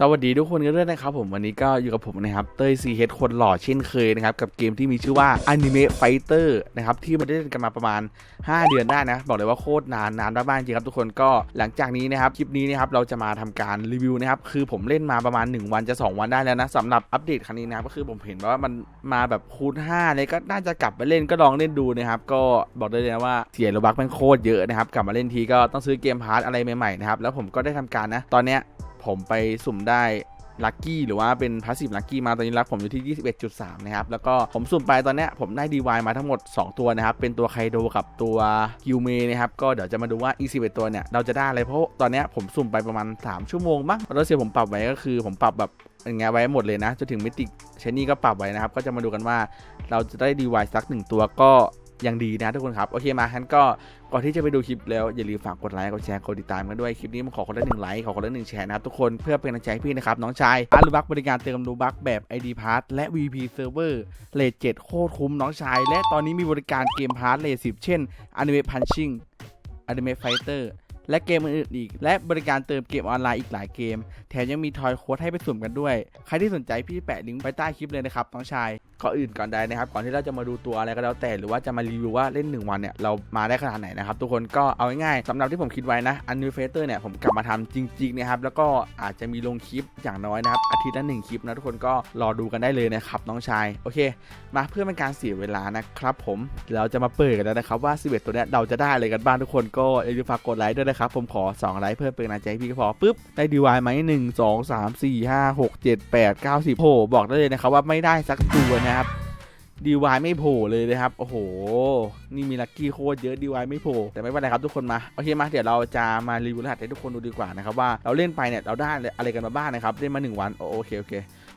สวัสดีทุกคนกันด้วยนะครับผมวันนี้ก็อยู่กับผมนะครับเต้ยซีเฮดคนหล่อเช่นเคยนะครับ กับเกมที่มีชื่อว่า Anime Fighter นะครับ ที่มันได้เล่นกันมาประมาณ 5 เดือนได้นะ บอกเลยว่าโคตรนานนานมากๆจริงครับทุกคนก็หลังจากนี้นะครับ คลิปนี้นะครับเราจะมาทำการรีวิวนะครับ คือผมเล่นมาประมาณ 1 วันจะ 2 วันได้แล้วนะสำหรับอัปเดตครั้งนี้นะครับก็คือผมเห็นว่ามันมาแบบคูณ5เลยก็น่าจะกลับไปเล่นก็ลองเล่นดูนะครับก็บอกได้เลยนะว่าเสียโลบักมันโคตรเยอะนะครับกลับมาเล่นทีก็ต้องซื้อเกมพาร์ทอะไรใหม่ๆนะครับแล้วผมก็ได้ทำการนะตอนเนี้ย ผมไปสุ่มได้ลัคกี้หรือว่าเป็นพาสซีฟลัคกี้มาตอนนี้รักผมอยู่ที่ 21.3 นะครับ แล้วก็ผมสุ่มไปตอนเนี้ยผมได้ DY มาทั้งหมด 2 ตัวนะครับ เป็นตัวไคโดกับตัวกิวเมนะครับ ก็เดี๋ยวจะมาดูว่าอีสิตัวเนี่ยเราจะได้อะไร เพราะตอนเนี้ยผมสุ่มไปประมาณ 3 ชั่วโมงมั้งแล้วเสียผมปรับไว้ก็คือผมปรับแบบอย่างเงี้ยไว้หมดเลยนะจนถึงมิติเชนนี่ก็ปรับไว้นะครับ ก็จะมาดูกันว่าเราจะได้ DY สักหนึ่งตัวก็ ยังดีนะทุกคนครับ โอเคมางั้นก็ก่อนที่จะไปดูคลิปแล้วอย่าลืมฝากกดไลค์กดแชร์กดติดตามกันด้วยคลิปนี้มันขอคนละหนึ่งไลค์ขอคนละหนึ่งแชร์นะครับทุกคนเพื่อเป็นกำลังใจพี่นะครับน้องชายอาร์ลูบักบริการเติมลูบักแบบ ID p a s s และ VP Server เลทเจ็ดโคตรคุ้มน้องชาย และตอนนี้มีบริการเกมพาร์ทเลทสิบเช่น Anime Punching Anime Fighter และเกมอื่นอีก และบริการเติมเกมออนไลน์อีกหลายเกม แถมยังมีทอยโค้ดให้ไปสุ่มกันด้วย ใครที่สนใจพี่แปะลิงก์ไว้ใต้คลิปเลยนะครับน้องชายก่อนอื่นก่อนใดนะครับ ก่อนที่เราจะมาดูตัวอะไรก็แล้วแต่หรือว่าจะมารีวิวว่าเล่น 1 วันเนี่ยเรามาได้ขนาดไหนนะครับทุกคนก็เอาง่ายๆสำหรับที่ผมคิดไว้นะอันนิวเฟเตอร์เนี่ยผมกลับมาทำจริงๆนะครับแล้วก็อาจจะมีลงคลิปอย่างน้อยนะครับอาทิตย์ละหนึ่งคลิปนะทุกคนก็รอดูกันได้เลยนะครับน้องชายโอเค มาเพื่อเป็นการเสียเวลานะครับผมเราจะมาเปิดกันแล้วนะครับว่า11ตัวเนี้ยเราจะได้อะไรกันบ้างทุกคนก็อย่าลืมฝากกดไลค์ด้วยนะครับ ผมขอ 2 ไลค์เพื่อเป็นกำลังใจให้พี่ก็พอปุ๊บ ได้ดีวายไหมหนึ่งสองสามสี่ห้าหกเจ็ดแปดเก้าสิบโผบอกได้เลยนะครับว่าไม่ได้สักตัวนะครับดีวายไม่โผล่เลยนะครับ โอ้โห นี่มีลัคกี้โคตรเยอะดีวายไม่โผล่ แต่ไม่เป็นไรครับทุกคนมา โอเคมา เดี๋ยวเราจะมารีวิวรหัสให้ทุกคนดูดีกว่านะครับว่าเราเล่นไปเนี่ยเราได้อะไรกันมาบ้างนะครับเล่นมา 1 วัน โอเคโอเค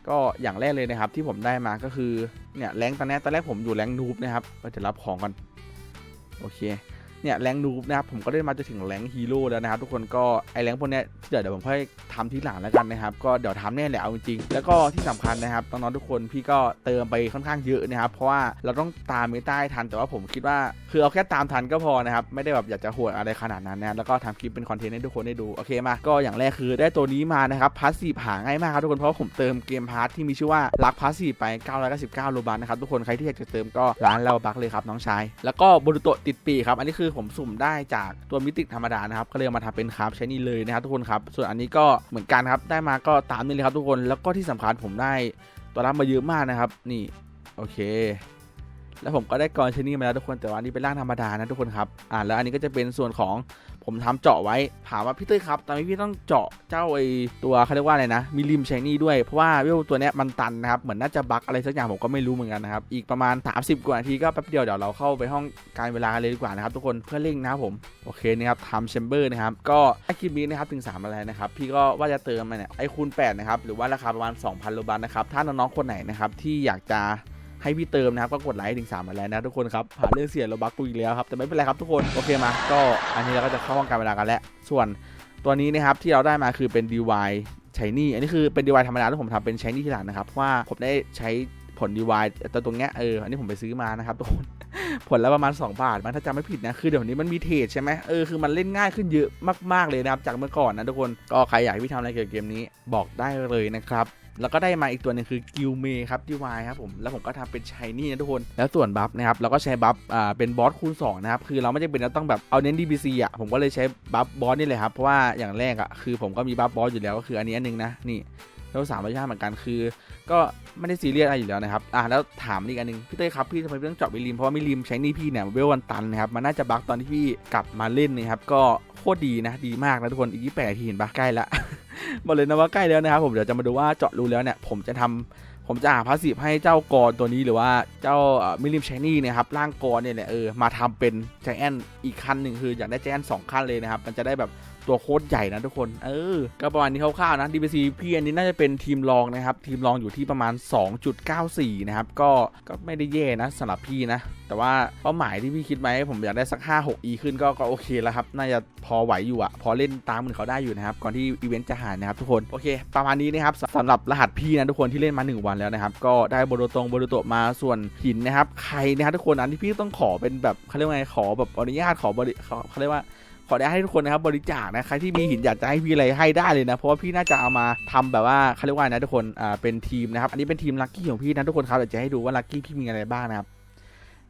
ก็อย่างแรกเลยนะครับที่ผมได้มาก็คือเนี่ยแรงตอนนี้ตอนแรกผมอยู่แรงนูบนะครับก็จะรับของก่อน โอเค เนี่ยแรงนูบนะครับผมก็ได้มาจนถึงแรงฮีโร่แล้วนะครับทุกคนก็ไอแรงพวกเนี้ยเดี๋ยวเดี๋ยวผมค่อยทำทีหลังแล้วกันนะครับก็เดี๋ยวทำแน่แหละเอาจริงๆแล้วก็ที่สำคัญนะครับน้องๆทุกคนพี่ก็เติมไปค่อนข้างเยอะนะครับเพราะว่าเราต้องตามเมตาให้ทันแต่ว่าผมคิดว่าคือเอาแค่ตามทันก็พอนะครับไม่ได้แบบอยากจะโหดอะไรขนาดนั้นนะแล้วก็ทำคลิปเป็นคอนเทนต์ให้ทุกคนได้ดูโอเคมาก็อย่างแรกคือได้ตัวนี้มานะครับพาสซีฟหาง่ายมากครับทุกคนเพราะว่าผมเติมเกมพาร์ทที่มีชื่อว่ารักพาสซีฟไป 999โลบันนะครับทุกคนใครที่อยากจะเติมก็ร้านเราบักเลยครับน้องชายแล้วก็บรุโตติดปีครับอันนี้คือผมสุ่มได้จากตัวมิติธรรมดานะครับก็เลยเอามาทำเป็นคราฟใช้นี่เลยนะครับทุกคนครับส่วนอันนี้ก็เหมือนกันครับได้มาก็ตามนี้เลยครับทุกคนแล้วก็ที่สำคัญผมได้ตัวรับมาเยอะมากนะครับ นี่โอเค แล้วผมก็ได้กรชนี่มาแล้วทุกคนแต่ว่าอันนี้เป็นร่างธรรมดานะทุกคนครับอ่าแล้วอันนี้ก็จะเป็นส่วนของผมทำเจาะไว้ถามว่าพี่เต้ยครับตอนนี้พี่ต้องเจาะเจ้าไอตัวเขาเรียกว่าอะไรนะมีริมชนี่ด้วยเพราะว่าเวลตัวเนี้ยมันตันนะครับเหมือนน่าจะบั๊กอะไรสักอย่างผมก็ไม่รู้เหมือนกันนะครับอีกประมาณ 30 กว่านาทีก็แป๊บเดียวเดี๋ยวเราเข้าไปห้องการเวลากันเลยดีกว่านะครับทุกคนเพื่อเร่งนะครับผมโอเคนะครับทำแชมเบอร์นะครับก็ถ้าคลิปนี้นะครับถึง3อะไรนะครับพี่ก็ว่าจะเติมมาเนี่ยไอคูณ8นะครับหรือว่าราคาประมาณ2,000โลบันนะครับถ้าน้องๆคนไหนนะครับที่อยากจะ ให้พี่เติมนะครับก็กดไลค์ถึง3มาแล้วนะทุกคนครับหาเรื่องเสียโลบักกูอีกแล้วครับแต่ไม่เป็นไรครับทุกคนโอเคมาก็อันนี้เราก็จะเข้าห้องการเวลากันแล้วส่วนตัวนี้นะครับที่เราได้มาคือเป็น DY ใช้นี่อันนี้คือเป็น DY ธรรมดาแล้วผมทำเป็นใช้นี่ที่หลังนะครับว่าผมได้ใช้ผล DY แต่ตรงเนี้ยเอออันนี้ผมไปซื้อมานะครับทุกคนผลละประมาณ 2 บาทมันถ้าจำไม่ผิดนะคือเดี๋ยวนี้มันมีเทรดใช่ไหมเออคือมันเล่นง่ายขึ้นเยอะมากๆเลยนะครับจากเมื่อก่อนนะทุกคนก็ใครอยากให้พี่ทำอะไรเกี่ยวกับเกมนี้บอกได้เลยนะครับ แล้วก็ได้มาอีกตัวนึงคือกิลเมครับดีวายครับผมแล้วผมก็ทำเป็นชายนี่นะทุกคน แล้วส่วนบัฟนะครับเราก็ใช้บัฟอ่าเป็นบอสคูณ2นะครับคือเราไม่จำเป็นต้องแบบเอาเน้น DBC อะผมก็เลยใช้บัฟบอสนี่เลยครับเพราะว่าอย่างแรกอะคือผมก็มีบัฟบอสอยู่แล้วก็คืออันนี้อันนึงนะนี่ แล้วสามร้อยห้าเหมือนกันคือ ก็ไม่ได้ซีเรียสอะไรอยู่แล้วนะครับอ่าแล้วถามอีกอันนึงพี่เต้ครับพี่ทำไมต้องเจาะวิลิมเพราะว่ามิลิมใช้นี่พี่เนี่ยเวลวันตันนะครับมันน่าจะบัฟตอนที่พี่กลับมาเล่นนะครับก็โคตรดีนะดีมากนะทุกคนอีกยี่แปดนาทีเห็นปะใกล้ละบอกเลยนะว่าใกล้แล้วนะครับผมเดี๋ยวจะมาดูว่าเจาะรูแล้วเนี่ยผมจะทำผมจะหาพาสซีฟให้เจ้ากรตัวนี้หรือว่าเจ้ามิลิมชนี่นะครับร่างกรเนี่ยแหละเออมาทำเป็นใจแอนอีกขั้นหนึ่งคืออยากได้ใจแอนสองขั้นเลยนะครับมันจะได้แบบ ตัวโคตรใหญ่นะทุกคน เออ ก็ประมาณนี้คร่าวๆนะ DBC พี่อันนี้น่าจะเป็นทีมรองนะครับ ทีมรองอยู่ที่ประมาณ 2.94 นะครับ ก็ ก็ไม่ได้แย่นะสำหรับพี่นะ แต่ว่าเป้าหมายที่พี่คิดไว้ผมอยากได้สัก 5 6 E ขึ้นก็ ก็โอเคแล้วครับ น่าจะพอไหวอยู่อะพอเล่นตามมือนเขาได้อยู่นะครับ ก่อนที่อีเวนต์จะหายนะครับทุกคน โอเค ประมาณนี้นะครับสำหรับรหัสพี่นะทุกคนที่เล่นมา 1 วันแล้วนะครับ ก็ได้โบโดตรงโบโดโตมา ส่วนหินนะครับ ใครนะครับทุกคน อันที่พี่ต้องขอเป็นแบบเขาเรียกว่าไง ขอแบบอนุญาต ขอบริเขาเรียกว่า ขอได้ให้ทุกคนนะครับบริจาคนะใครที่มีหินอยากจะให้พี่อะไรให้ได้เลยนะเพราะว่าพี่น่าจะเอามาทำแบบว่าเขาเรียกว่านะทุกคนอ่าเป็นทีมนะครับอันนี้เป็นทีมลัคกี้ของพี่นะทุกคนครับเดี๋ยวจะให้ดูว่าลัคกี้พี่มีอะไรบ้างนะครับ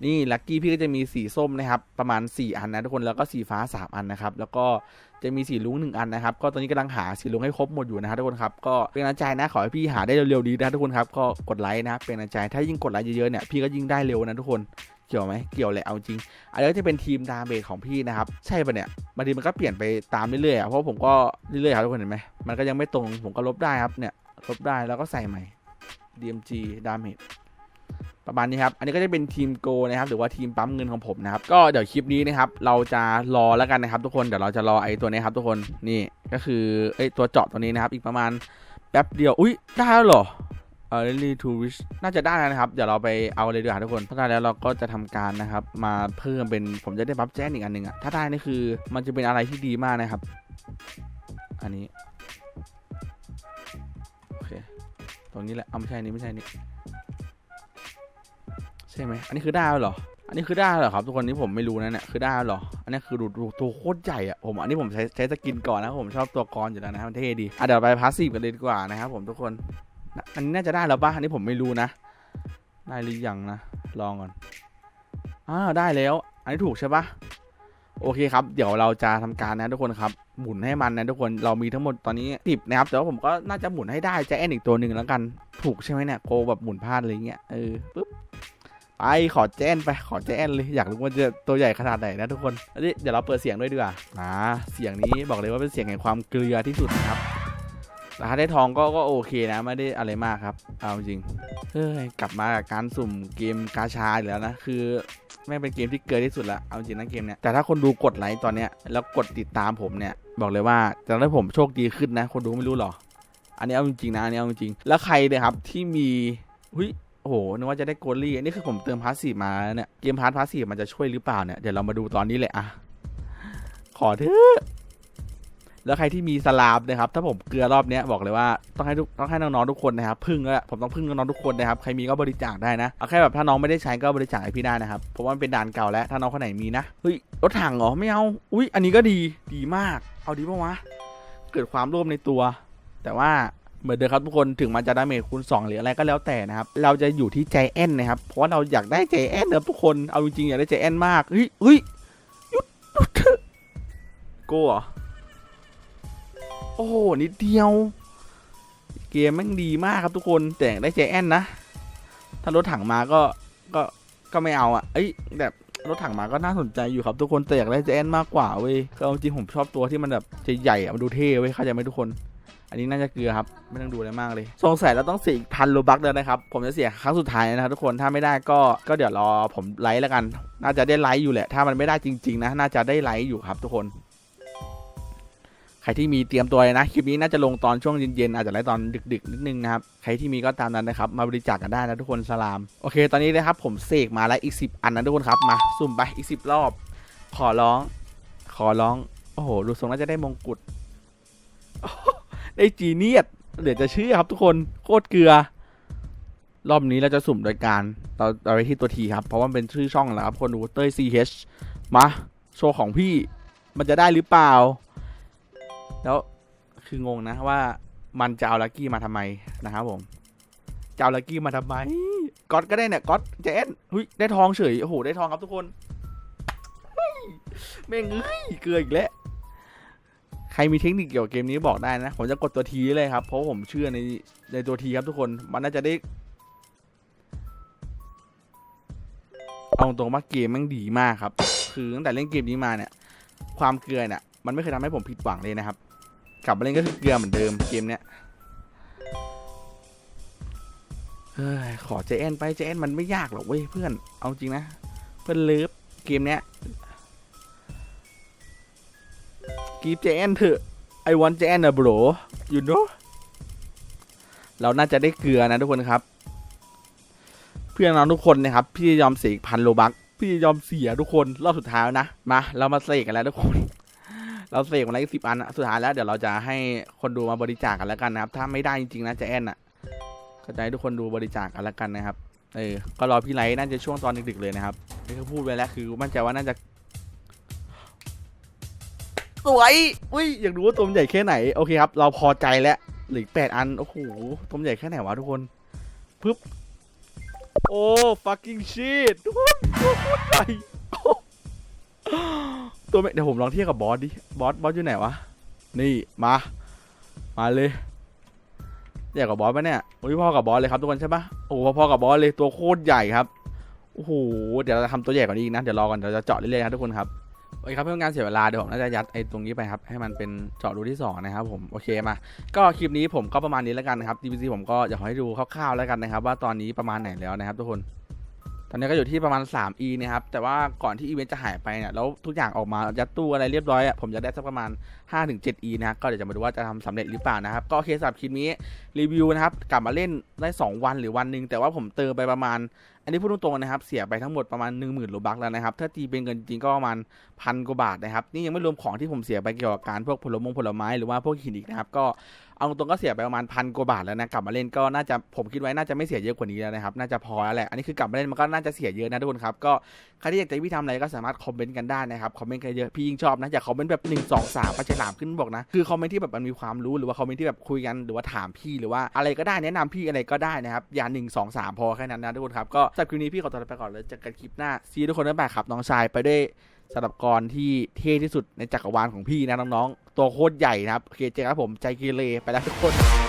นี่ลัคกี้พี่ก็จะมีสีส้มนะครับประมาณ 4 อันนะทุกคนแล้วก็สีฟ้า 3 อันนะครับแล้วก็จะมีสีลุงหนึ่งอันนะครับก็ตอนนี้กำลังหาสีลุงให้ครบหมดอยู่นะครับทุกคนครับก็เป็นกำลังใจนะขอให้พี่หาได้เร็วๆดีนะทุกคนครับก็กดไลค์นะเป็นกำลังใจถ้ายิ่งกดไลค์เยอะๆเนี่ยพี่ก็ยิ่งได้เร็วนะทุกคน เกี่ยวไหมเกี่ยวแหละเอาจริงอันนี้ก็จะเป็นทีมดาเมจของพี่นะครับ ใช่ปะเนี่ยบางทีมันก็เปลี่ยนไปตามเรื่อยๆอะเพราะผมก็เรื่อยๆครับทุกคนเห็นไหมมันก็ยังไม่ตรงผมก็ลบได้ครับเนี่ยลบได้แล้วก็ใส่ใหม่ DMG ดาเมจประมาณนี้ครับ อันนี้ก็จะเป็นทีมโกนะครับ หรือว่าทีมปั๊มเงินของผมนะครับ ก็เดี๋ยวคลิปนี้นะครับ เราจะรอแล้วกันนะครับ ทุกคน เดี๋ยวเราจะรอไอ้ตัวนี้ครับ ทุกคน นี่ก็คือไอ้ตัวเจาะตัวนี้นะครับ อีกประมาณแป๊บเดียว อุ้ยได้แล้วเหรอ เออ really to wish น่าจะได้แล้วนะครับ เดี๋ยวเราไปเอาเลยดีกว่าทุกคน ถ้าได้แล้วเราก็จะทำการนะครับ มาเพิ่มเป็นผมจะได้บัฟแจ้นอีกอันหนึ่งอะถ้าได้นี่คือมันจะเป็นอะไรที่ดีมากนะครับ อันนี้ โอเค ตรงนี้แหละเอาไม่ใช่นี้ไม่ใช่นี้ใช่ไหมอันนี้คือได้แล้วเหรอ อันนี้คือได้เหรอครับทุกคนนี่ผมไม่รู้นะเนี่ยคือได้เหรอ อันนี้คือดูดตัวโคตรใหญ่อะผมอันนี้ผมใช้ใช้สกินก่อนนะผมชอบตัวกรอยู่แล้วนะมันเท่ดีอะเดี๋ยวไปพาสซีฟกันเลยดีกว่านะครับผมทุกคน อันนี้น่าจะได้แล้วป่ะอันนี้ผมไม่รู้นะ ได้หรือยังนะ ลองก่อนอ้าวได้แล้ว อันนี้ถูกใช่ปะโอเคครับ เดี๋ยวเราจะทำการนะทุกคนครับ หมุนให้มันนะทุกคน เรามีทั้งหมดตอนนี้สิบนะครับ แต่ว่าผมก็น่าจะหมุนให้ได้จะแอนอีกตัวหนึ่งแล้วกัน ถูกใช่ไหมเนี่ย โกแบบหมุนพลาดอะไรเงี้ย เออปึ๊บ ไปขอแจ้นไป ขอแจ้นเลย อยากรู้ว่าจะตัวใหญ่ขนาดไหนนะทุกคน เดี๋ยวเราเปิดเสียงด้วยดีกว่า อ่า เสียงนี้บอกเลยว่าเป็นเสียงแห่งความเกลือที่สุดนะครับ แต่ถ้าได้ทองก็ก็โอเคนะไม่ได้อะไรมากครับ เอาจริงเฮ้ยกลับมากับการสุ่มเกมกาชาอีกแล้วนะ คือแม่งเป็นเกมที่เกินที่สุดละเอาจริงนะเกมเนี้ยแต่ถ้าคนดูกดไลค์ตอนเนี้ยแล้วกดติดตามผมเนี่ยบอกเลยว่าจะทำให้ผมโชคดีขึ้นนะ คนดูไม่รู้หรอ อันนี้เอาจริงนะอันนี้เอาจริงแล้วใครเนี่ยครับที่มีหุ้ยโอ้โห นึกว่าจะได้โกลลี่ อันนี้คือผมเติมพาสซีฟมาเนี่ย เกมพาร์ทพาสซีฟมันจะช่วยหรือเปล่าเนี่ย เดี๋ยวเรามาดูตอนนี้เลยอะ ขอเถอะ แล้วใครที่มีสลามนะครับถ้าผมเกลือรอบนี้บอกเลยว่าต้องให้ทุกต้องให้น้องๆทุกคนนะครับพึ่งแล้วผมต้องพึ่งน้องๆทุกคนนะครับใครมีก็บริจาคได้นะเอาแค่แบบถ้าน้องไม่ได้ใช้ก็บริจาคให้พี่ได้นะครับเพราะว่ามันเป็นด่านเก่าแล้วถ้าน้องคนไหนมีนะเฮ้ยรถถังเหรอไม่เอาอุ้ยอันนี้ก็ดีดีมาก เอาดีปะวะเกิดความร่วมในตัว แต่ว่าเหมือนเดิมครับทุกคนถึงมันจะดาเมจคูณ2หรืออะไรก็แล้วแต่นะครับ เราจะอยู่ที่ใจแอนนะครับ เพราะว่าเราอยากได้ใจแอนนะทุกคนเอาจริงๆอยากได้ใจแอนมากเฮ้ยเฮ้ยหยุดโก้เหรอ โอ้โห นิดเดียว เกมแม่งดีมากครับทุกคน แต่ได้ใจแอนนะ ถ้ารถถังมาก็ ก็ ก็ไม่เอาอะ เอ้ย แบบรถถังมาก็น่าสนใจอยู่ครับทุกคนแต่อยากได้ใจแอนมากกว่าเว้ยก็เอาจริงผมชอบตัวที่มันแบบใหญ่ๆอะมันดูเท่เว้ยเข้าใจไหมทุกคน อันนี้น่าจะเกลือครับ ไม่ต้องดูอะไรมากเลยสงสัยเราต้องเสียอีกพันโลบักเลยนะครับ ผมจะเสียครั้งสุดท้ายนะครับทุกคนถ้าไม่ได้ก็ก็เดี๋ยวรอผมไลฟ์แล้วกัน น่าจะได้ไลฟ์อยู่แหละ ถ้ามันไม่ได้จริงๆนะ น่าจะได้ไลฟ์อยู่ครับทุกคน ใครที่มีเตรียมตัวนะคลิปนี้น่าจะลงตอนช่วงเย็นๆอาจจะไลฟ์ตอนดึกๆนิดนึงนะครับใครที่มีก็ตามนั้นนะครับมาบริจาคกันได้นะทุกคนสลามโอเค ตอนนี้นะครับผมเสกมาแล้วอีก 10 อันนะทุกคนครับมาสุ่มไปอีก 10 รอบ ขอร้อง ขอร้องโอ้โหดูทรงน่าจะได้มงกุฎได้จีเนียตเดี๋ยวจะเชื่อครับทุกคนโคตรเกลือ รอบนี้เราจะสุ่มโดยการเราเอาไปที่ตัวทีครับ เพราะว่ามันเป็นชื่อช่องแล้วครับคนดูเต้ย CH มาโชว์ของพี่มันจะได้หรือเปล่า แล้วคืองงนะว่ามันจะเอาลักกี้มาทำไมนะครับผมจะเอาลักกี้มาทำไมก๊อตก็ได้เนี่ยก๊อตเจนหุยได้ทองเฉยโอ้โหได้ทองครับทุกคนเฮ้ยแม่งเอ้ยเกลืออีกแล้วใครมีเทคนิคเกี่ยวกับเกมนี้บอกได้นะ ผมจะกดตัวทีเลยครับ เพราะผมเชื่อในในตัวทีครับทุกคนมันน่าจะได้เอาตรงว่าเกมแม่งดีมากครับ คือตั้งแต่เล่นเกมนี้มาเนี่ย ความเกลือเนี่ยมันไม่เคยทำให้ผมผิดหวังเลยนะครับ กลับมาเล่นก็คือเกลือเหมือนเดิมเกมเนี้ยเฮ้ยขอเจแอนไปเจแอนมันไม่ยากหรอกเว้ยเพื่อน เอาจริงนะ เพื่อนเลิฟเกมเนี้ยกีบเจแอนเถอะไอวอนเจแอนนะบรอยู่เนาะเราน่าจะได้เกลือนะทุกคนครับ เพื่อนน้องทุกคนนะครับ พี่ยอมเสียพันโลบักพี่ยอมเสียทุกคนรอบสุดท้ายนะมาเรามาเสกกันแล้วทุกคน เราเสกมาแล้วอีกสิบอันอะสุดท้ายแล้วเดี๋ยวเราจะให้คนดูมาบริจาคกันแล้วกันนะครับ ถ้าไม่ได้จริงๆนะจะแอนอะก็จะให้ทุกคนดูบริจาคกันแล้วกันนะครับเออก็รอพี่ไลท์น่าจะช่วงตอนดึกๆเลยนะครับนี่ก็พูดไปแล้วคือมั่นใจว่าน่าจะสวยอุ้ยอยากรู้ว่าตัวมันใหญ่แค่ไหนโอเคครับ เราพอใจแล้วเหลือแปดอันโอ้โหตัวมันใหญ่แค่ไหนวะทุกคนปึ๊บโอ้ fucking shit ทุกคนตัวใหญ่ ตัวไม่เดี๋ยวผมลองเทียบกับบอสดิ บอส บอสอยู่ไหนวะ นี่ มา มาเลยใหญ่กว่าบอสปะเนี่ย โอ้ยพ่อกับบอสเลยครับทุกคนใช่ปะโอ้พอกับบอสเลยตัวโคตรใหญ่ครับ โอ้โห เดี๋ยวเราจะทำตัวใหญ่กว่านี้อีกนะ เดี๋ยวรอก่อนเดี๋ยวเราจะเจาะเรื่อยๆครับทุกคนครับ โอเคครับเพื่อนการเสียเวลาเดี๋ยวผมน่าจะยัดไอ้ตรงนี้ไปครับ ให้มันเป็นเจาะรูที่สองนะครับผม โอเคมา ก็คลิปนี้ผมก็ประมาณนี้แล้วกันนะครับ DPC ผมก็อยากให้ดูคร่าวๆแล้วกันนะครับ ว่าตอนนี้ประมาณไหนแล้วนะครับ ทุกคน อนนี้ก็อยู่ที่ประมาณ 3E นะครับ แต่ว่าก่อนที่อีเวนต์จะหายไปเนี่ย แล้วทุกอย่างออกมายัดตู้อะไรเรียบร้อยอะ ผมจะได้สักประมาณ 5-7E นะครับก็เดี๋ยวจะมาดูว่าจะทำสำเร็จหรือเปล่านะครับ ก็โอเคสำหรับคลิปนี้รีวิวนะครับ กลับมาเล่นได้ 2 วันหรือวันหนึ่ง แต่ว่าผมเติมไปประมาณ อันนี้พูดตรงๆนะครับ เสียไปทั้งหมดประมาณ 1 0,000โลบักแล้วนะครับ ถ้าตีเป็นเงินจริงก็ประมาณพันกว่าบาทนะครับ นี่ยังไม่รวมของที่ผมเสียไปเกี่ยวกับการพวกผลมงผลไม้หรือว่าพวกหินอีกนะครับ ก็ เอาตรงก็เสียไปประมาณพันกว่าบาทแล้วนะกลับมาเล่นก็น่าจะผมคิดไว้น่าจะไม่เสียเยอะกว่านี้แล้วนะครับน่าจะพอแล้วแหละอันนี้คือกลับมาเล่นมันก็น่าจะเสียเยอะนะทุกคนครับก็ใครที่อยากจะพี่ทำอะไรก็สามารถคอมเมนต์กันได้นะครับคอมเมนต์กันเยอะพี่ยิ่งชอบนะอยากคอมเมนต์แบบ1 2 3ปัจจัยหลามขึ้นบอกนะคือคอมเมนต์ที่แบบมันมีความรู้หรือว่าคอมเมนต์ที่แบบคุยกันหรือว่าถามพี่หรือว่าอะไรก็ได้แนะนำพี่อะไรก็ได้นะครับอย่า1 2 3พอแค่นั้นนะทุกคนครับก็สำหรับคลิปนี้พี่ขอตัวไปก่อนแล้วเจอกันคลิปหน้าซีทุกคนบ๊ายบายครับน้องชายไปด้วย สำหรับกรที่เท่ที่สุดในจักรวาลของพี่นะน้องๆ ตัวโคตรใหญ่นะครับ โอเคเจอครับผมใจเกเรไปแล้วทุกคน